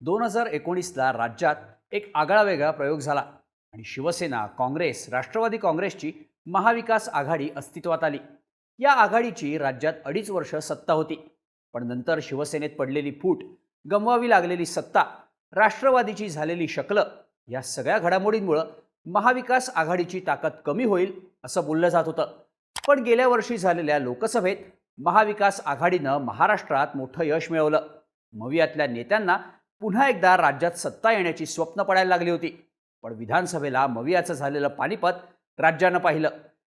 दोन हजार एकोणीसला राज्यात एक आगळा वेगळा प्रयोग झाला आणि शिवसेना काँग्रेस राष्ट्रवादी काँग्रेसची महाविकास आघाडी अस्तित्वात आली. या आघाडीची राज्यात अडीच वर्ष सत्ता होती. पण नंतर शिवसेनेत पडलेली फूट गमवावी लागलेली सत्ता राष्ट्रवादीची झालेली शकलं या सगळ्या घडामोडींमुळं महाविकास आघाडीची ताकद कमी होईल असं बोललं जात होतं. पण गेल्या वर्षी झालेल्या लोकसभेत महाविकास आघाडीनं महाराष्ट्रात मोठं यश मिळवलं. मवियातल्या नेत्यांना पुन्हा एकदा राज्यात सत्ता येण्याची स्वप्न पडायला लागली होती. पण विधानसभेला मवियाचं झालेलं पानिपत राज्यानं पाहिलं.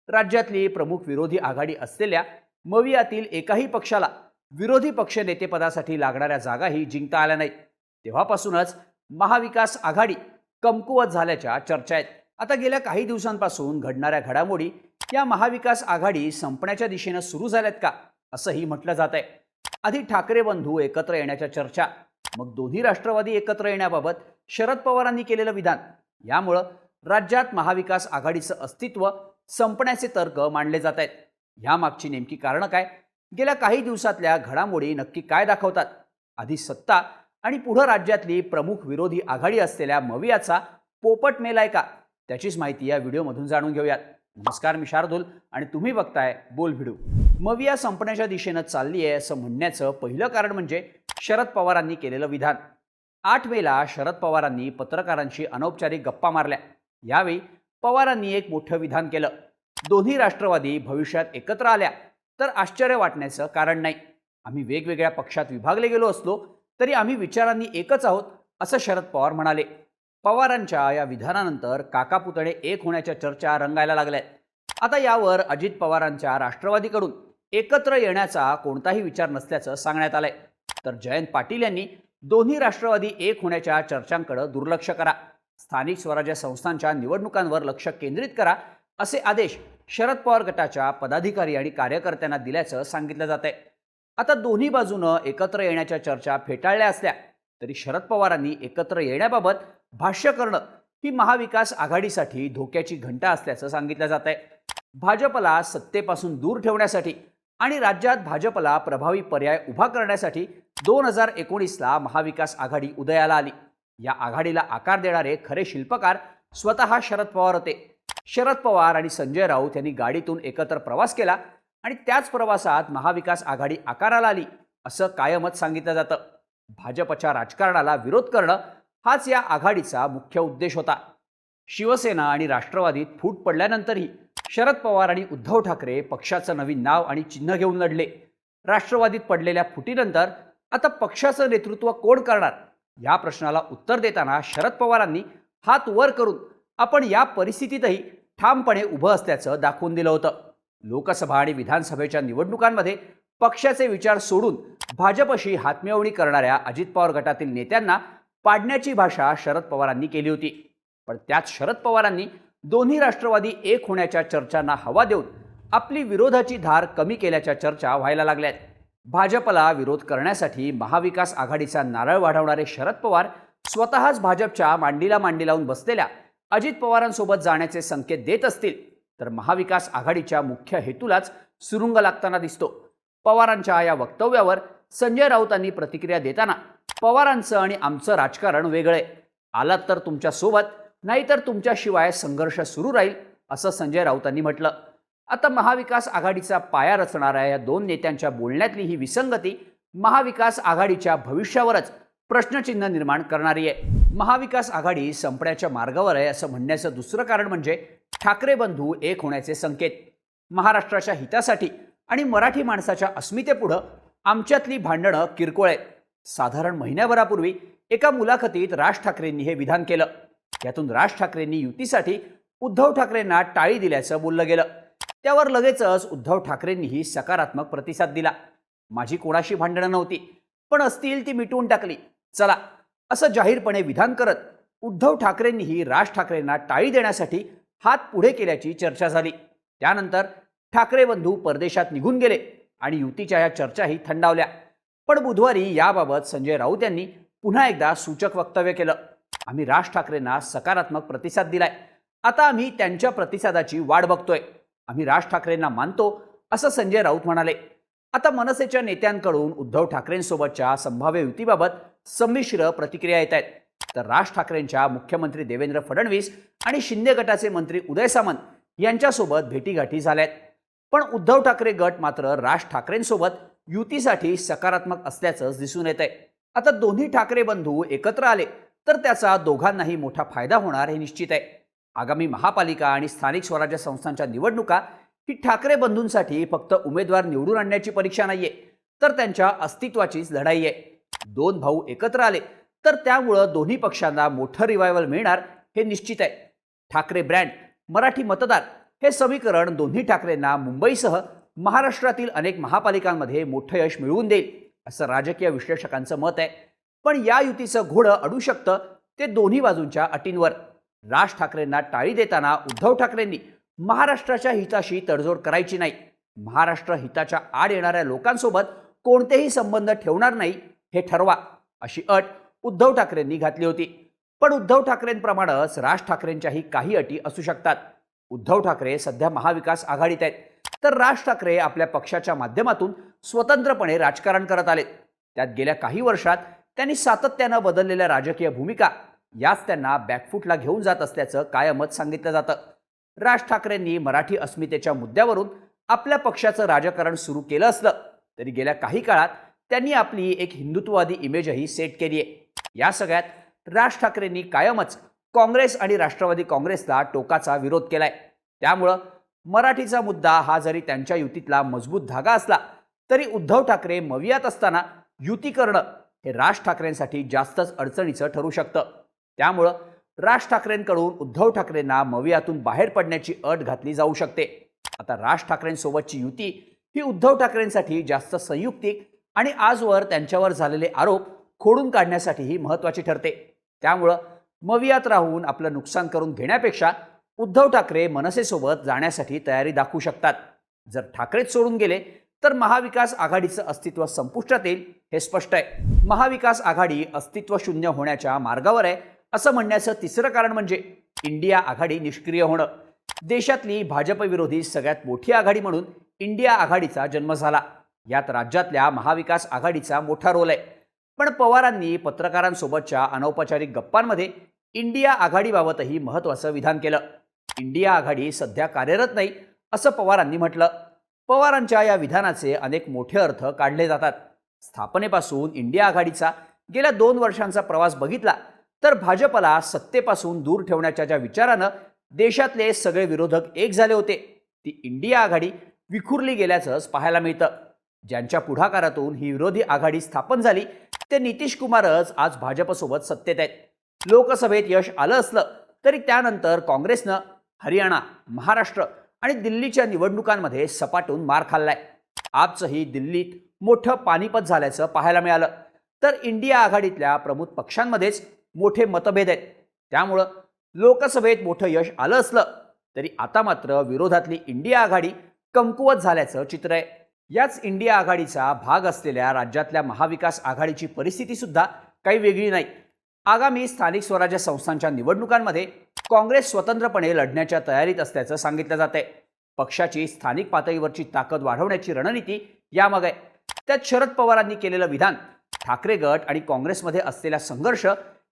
राज्यातली प्रमुख विरोधी आघाडी असलेल्या मवियातील एकाही पक्षाला विरोधी पक्षनेतेपदासाठी लागणाऱ्या जागाही जिंकता आल्या नाहीत. तेव्हापासूनच महाविकास आघाडी कमकुवत झाल्याच्या चर्चा आहेत. आता गेल्या काही दिवसांपासून घडणाऱ्या घडामोडी या महाविकास आघाडी संपण्याच्या दिशेनं सुरू झाल्यात का? असंही म्हटलं जात आहे आधी ठाकरे बंधू एकत्र येण्याच्या चर्चा मग दोन्ही राष्ट्रवादी एकत्र येण्याबाबत शरद पवारांनी केलेलं विधान यामुळं राज्यात महाविकास आघाडीचं अस्तित्व संपण्याचे तर्क मांडले जात आहेत. ह्यामागची नेमकी कारणं काय? गेल्या काही दिवसातल्या घडामोडी नक्की काय दाखवतात? आधी सत्ता आणि पुढं राज्यातली प्रमुख विरोधी आघाडी असलेल्या मवियाचा पोपट मेलाय का? त्याचीच माहिती या व्हिडिओमधून जाणून घेऊयात. नमस्कार मी शार्दुल आणि तुम्ही बघताय बोल व्हिडिओ मविया संपण्याच्या दिशेनं चालली आहे असं म्हणण्याचं पहिलं कारण म्हणजे शरद पवारांनी केलेलं विधान. आठ मेला शरद पवारांनी पत्रकारांशी अनौपचारिक गप्पा मारल्या. यावेळी पवारांनी एक मोठं विधान केलं. दोन्ही राष्ट्रवादी भविष्यात एकत्र आल्या. तर आश्चर्य वाटण्याचं कारण नाही. आम्ही वेगवेगळ्या पक्षात विभागले गेलो असलो तरी आम्ही विचारांनी एकच आहोत असं शरद पवार म्हणाले. पवारांच्या या विधानानंतर काका पुतळे एक होण्याच्या चर्चा रंगायला लागल्यात आता यावर अजित पवारांच्या राष्ट्रवादीकडून एकत्र येण्याचा कोणताही विचार नसल्याचं सांगण्यात आलंय. तर जयंत पाटील यांनी दोन्ही राष्ट्रवादी एक होण्याच्या चर्चांकडे दुर्लक्ष करा. स्थानिक स्वराज्य संस्थांच्या निवडणुकांवर लक्ष केंद्रित करा असे आदेश शरद पवार गटाच्या पदाधिकारी आणि कार्यकर्त्यांना दिल्याचं सांगितलं जात आहे आता दोन्ही बाजूनं एकत्र येण्याच्या चर्चा फेटाळल्या असल्या तरी शरद पवारांनी एकत्र येण्याबाबत भाष्य करणं ही महाविकास आघाडीसाठी धोक्याची घंटा असल्याचं सांगितलं जात आहे भाजपला सत्तेपासून दूर ठेवण्यासाठी आणि राज्यात भाजपला प्रभावी पर्याय उभा करण्यासाठी दोन हजार एकोणीसला महाविकास आघाडी उदयाला आली. या आघाडीला आकार देणारे खरे शिल्पकार स्वतः शरद पवार होते. शरद पवार आणि संजय राऊत यांनी गाडीतून एकत्र प्रवास केला आणि त्याच प्रवासात महाविकास आघाडी आकाराला आली असं कायमच सांगितलं जातं. भाजपच्या राजकारणाला विरोध करणं हाच या आघाडीचा मुख्य उद्देश होता. शिवसेना आणि राष्ट्रवादीत फूट पडल्यानंतरही शरद पवार आणि उद्धव ठाकरे पक्षाचं नवीन नाव आणि चिन्ह घेऊन लढले. राष्ट्रवादीत पडलेल्या फुटीनंतर आता पक्षाचं नेतृत्व कोण करणार? या प्रश्नाला उत्तर देताना शरद पवारांनी हात वर करून आपण या परिस्थितीतही ठामपणे उभं असल्याचं दाखवून दिलं होतं. लोकसभा आणि विधानसभेच्या निवडणुकांमध्ये पक्षाचे विचार सोडून भाजपशी हातमिळवणी करणाऱ्या अजित पवार गटातील नेत्यांना पाडण्याची भाषा शरद पवारांनी केली होती. पण त्यात शरद पवारांनी दोन्ही राष्ट्रवादी एक होण्याच्या चर्चांना हवा देऊन आपली विरोधाची धार कमी केल्याच्या चर्चा व्हायला लागल्यात. भाजपला विरोध करण्यासाठी महाविकास आघाडीचा नारळ वाढवणारे शरद पवार स्वतःच भाजपच्या मांडीला मांडी लावून बसलेल्या अजित पवारांसोबत जाण्याचे संकेत देत असतील तर महाविकास आघाडीच्या मुख्य हेतूलाच सुरुंग लागताना दिसतो. पवारांच्या या वक्तव्यावर संजय राऊतांनी प्रतिक्रिया देताना पवारांचं आणि आमचं राजकारण वेगळं. आलात तर तुमच्यासोबत नाहीतर तुमच्याशिवाय संघर्ष सुरू राहील असं संजय राऊतांनी म्हटलं. आता महाविकास आघाडीचा पाया रचणाऱ्या या दोन नेत्यांच्या बोलण्यातली ही विसंगती महाविकास आघाडीच्या भविष्यावरच प्रश्नचिन्ह निर्माण करणारी आहे. महाविकास आघाडी संपण्याच्या मार्गावर आहे असं म्हणण्याचं दुसरं कारण म्हणजे ठाकरे बंधू एक होण्याचे संकेत. महाराष्ट्राच्या हितासाठी आणि मराठी माणसाच्या अस्मितेपुढं आमच्यातली भांडणं किरकोळ आहेत. साधारण महिन्याभरापूर्वी एका मुलाखतीत राज ठाकरेंनी हे विधान केलं. त्यातून राज ठाकरेंनी युतीसाठी उद्धव ठाकरेंना टाळी दिल्याचं बोललं गेलं. त्यावर लगेचच उद्धव ठाकरेंनीही सकारात्मक प्रतिसाद दिला. माझी कोणाशी भांडणं नव्हती पण असतील ती मिटवून टाकली. चला असं जाहीरपणे विधान करत उद्धव ठाकरेंनीही राज ठाकरेंना टाळी देण्यासाठी हात पुढे केल्याची चर्चा झाली. त्यानंतर ठाकरे बंधू परदेशात निघून गेले आणि युतीच्या या चर्चाही थंडावल्या. पण बुधवारी याबाबत संजय राऊत यांनी पुन्हा एकदा सूचक वक्तव्य केलं. आम्ही राज ठाकरेंना सकारात्मक प्रतिसाद दिलाय. आता आम्ही त्यांच्या प्रतिसादाची वाट बघतोय. आम्ही राज ठाकरेंना मानतो असं संजय राऊत म्हणाले. आता मनसेच्या नेत्यांकडून उद्धव ठाकरेंसोबतच्या संभाव्य युतीबाबत संमिश्र प्रतिक्रिया येत आहेत. तर राज ठाकरेंच्या मुख्यमंत्री देवेंद्र फडणवीस आणि शिंदे गटाचे मंत्री उदय सामंत यांच्यासोबत भेटीगाठी झाल्यात. पण उद्धव ठाकरे गट मात्र राज ठाकरेंसोबत युतीसाठी सकारात्मक असल्याचंच दिसून येत आहे. आता दोन्ही ठाकरे बंधू एकत्र आले तर त्याचा दोघांनाही मोठा फायदा होणार हे निश्चित आहे. आगामी महापालिका आणि स्थानिक स्वराज्य संस्थांच्या निवडणुका ही ठाकरे बंधूंसाठी फक्त उमेदवार निवडून आणण्याची परीक्षा नाहीये तर त्यांच्या अस्तित्वाचीच लढाई आहे. दोन भाऊ एकत्र आले तर त्यामुळं दोन्ही पक्षांना मोठं रिवायवल मिळणार हे निश्चित आहे. ठाकरे ब्रँड मराठी मतदार हे समीकरण दोन्ही ठाकरेंना मुंबईसह महाराष्ट्रातील अनेक महापालिकांमध्ये मोठं यश मिळवून देईल असं राजकीय विश्लेषकांचं मत आहे. पण या युतीचं घोडं अडू शकतं ते दोन्ही बाजूंच्या अटींवर. राज ठाकरेंना टाळी देताना उद्धव ठाकरेंनी महाराष्ट्राच्या हिताशी तडजोड करायची नाही. महाराष्ट्र हिताच्या आड येणाऱ्या लोकांसोबत कोणतेही संबंध ठेवणार नाही हे ठरवा अशी अट उद्धव ठाकरेंनी घातली होती. पण उद्धव ठाकरेंप्रमाणेच राज ठाकरेंच्याही काही अटी असू शकतात. उद्धव ठाकरे सध्या महाविकास आघाडीत आहेत. तर राज ठाकरे आपल्या पक्षाच्या माध्यमातून स्वतंत्रपणे राजकारण करत आलेत. त्यात गेल्या काही वर्षात त्यांनी सातत्यानं बदललेल्या राजकीय भूमिका याच त्यांना बॅकफूटला घेऊन जात असल्याचं कायमच सांगितलं जातं. राज ठाकरेंनी मराठी अस्मितेच्या मुद्द्यावरून आपल्या पक्षाचं राजकारण सुरू केलं असलं तरी गेल्या काही काळात त्यांनी आपली एक हिंदुत्ववादी इमेजही सेट केली आहे या सगळ्यात राज ठाकरेंनी कायमच काँग्रेस आणि राष्ट्रवादी काँग्रेसला टोकाचा विरोध केलाय. त्यामुळं मराठीचा मुद्दा हा जरी त्यांच्या युतीतला मजबूत धागा असला तरी उद्धव ठाकरे मवियात असताना युती करणं हे राज ठाकरेंसाठी जास्तच अडचणीचं ठरू शकतं. त्यामुळं राज ठाकरेंकडून उद्धव ठाकरेंना मवियातून बाहेर पडण्याची अट घातली जाऊ शकते. आता राज ठाकरेंसोबतची युती ही उद्धव ठाकरेंसाठी जास्त संयुक्तिक आणि आजवर त्यांच्यावर झालेले आरोप खोडून काढण्यासाठीही महत्त्वाची ठरते. त्यामुळं मवियात राहून आपलं नुकसान करून घेण्यापेक्षा उद्धव ठाकरे मनसेसोबत जाण्यासाठी तयारी दाखवू शकतात. जर ठाकरेच सोडून गेले तर महाविकास आघाडीचं अस्तित्व संपुष्टात येईल हे स्पष्ट आहे. महाविकास आघाडी अस्तित्व शून्य होण्याच्या मार्गावर आहे असं म्हणण्याचं तिसरं कारण म्हणजे इंडिया आघाडी निष्क्रिय होणं. देशातली भाजपविरोधी सगळ्यात मोठी आघाडी म्हणून इंडिया आघाडीचा जन्म झाला. यात राज्यातल्या महाविकास आघाडीचा मोठा रोल आहे. पण पवारांनी पत्रकारांसोबतच्या अनौपचारिक गप्पांमध्ये इंडिया आघाडीबाबतही महत्त्वाचं विधान केलं. इंडिया आघाडी सध्या कार्यरत नाही असं पवारांनी म्हटलं. पवारांच्या या विधानाचे अनेक मोठे अर्थ काढले जातात. स्थापनेपासून इंडिया आघाडीचा गेल्या दोन वर्षांचा प्रवास बघितला. तर भाजपला सत्तेपासून दूर ठेवण्याच्या ज्या विचारानं देशातले सगळे विरोधक एक झाले होते ती इंडिया आघाडी विखुरली गेल्याचंच पाहायला मिळतं. ज्यांच्या पुढाकारातून ही विरोधी आघाडी स्थापन झाली ते नितीश कुमारच आज भाजपसोबत सत्तेत आहेत. लोकसभेत यश आलं असलं तरी त्यानंतर काँग्रेसनं हरियाणा महाराष्ट्र आणि दिल्लीच्या निवडणुकांमध्ये सपाटून मार खाल्लाय. आजचंही दिल्लीत मोठं पानिपत झाल्याचं पाहायला मिळालं. तर इंडिया आघाडीतल्या प्रमुख पक्षांमध्येच मोठे मतभेद आहेत. त्यामुळं लोकसभेत मोठं यश आलं असलं तरी आता मात्र विरोधातली इंडिया आघाडी कमकुवत झाल्याचं चित्र आहे. याच इंडिया आघाडीचा भाग असलेल्या राज्यातल्या महाविकास आघाडीची परिस्थिती सुद्धा काही वेगळी नाही. आगामी स्थानिक स्वराज्य संस्थांच्या निवडणुकांमध्ये काँग्रेस स्वतंत्रपणे लढण्याच्या तयारीत असल्याचं सांगितलं जात आहे पक्षाची स्थानिक पातळीवरची ताकद वाढवण्याची रणनीती यामागे आहे. त्यात शरद पवारांनी केलेलं विधान ठाकरे गट आणि काँग्रेसमध्ये असलेला संघर्ष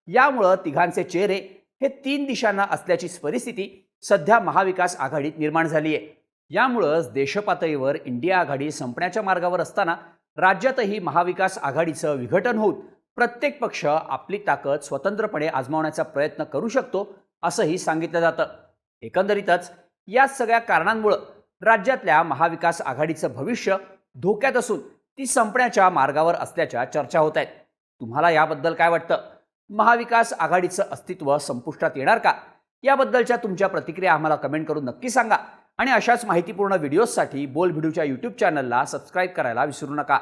यामुळं तिघांचे चेहरे हे तीन दिशांना असल्याची परिस्थिती सध्या महाविकास आघाडीत निर्माण झाली आहे. यामुळंच देशपातळीवर इंडिया आघाडी संपण्याच्या मार्गावर असताना राज्यातही महाविकास आघाडीचं विघटन होऊन प्रत्येक पक्ष आपली ताकद स्वतंत्रपणे आजमावण्याचा प्रयत्न करू शकतो असंही सांगितलं जातं. एकंदरीतच या सगळ्या कारणांमुळं राज्यातल्या महाविकास आघाडीचं भविष्य धोक्यात असून ती संपण्याच्या मार्गावर असल्याच्या चर्चा होत आहेत. तुम्हाला याबद्दल काय वाटतं? महाविकास आघाडीचं अस्तित्व संपुष्टात येणार का? याबद्दलच्या तुमच्या प्रतिक्रिया आम्हाला कमेंट करून नक्की सांगा. आणि अशाच माहितीपूर्ण व्हिडिओजसाठी बोल व्हिडिओच्या यूट्यूब चॅनलला सबस्क्राईब करायला विसरू नका.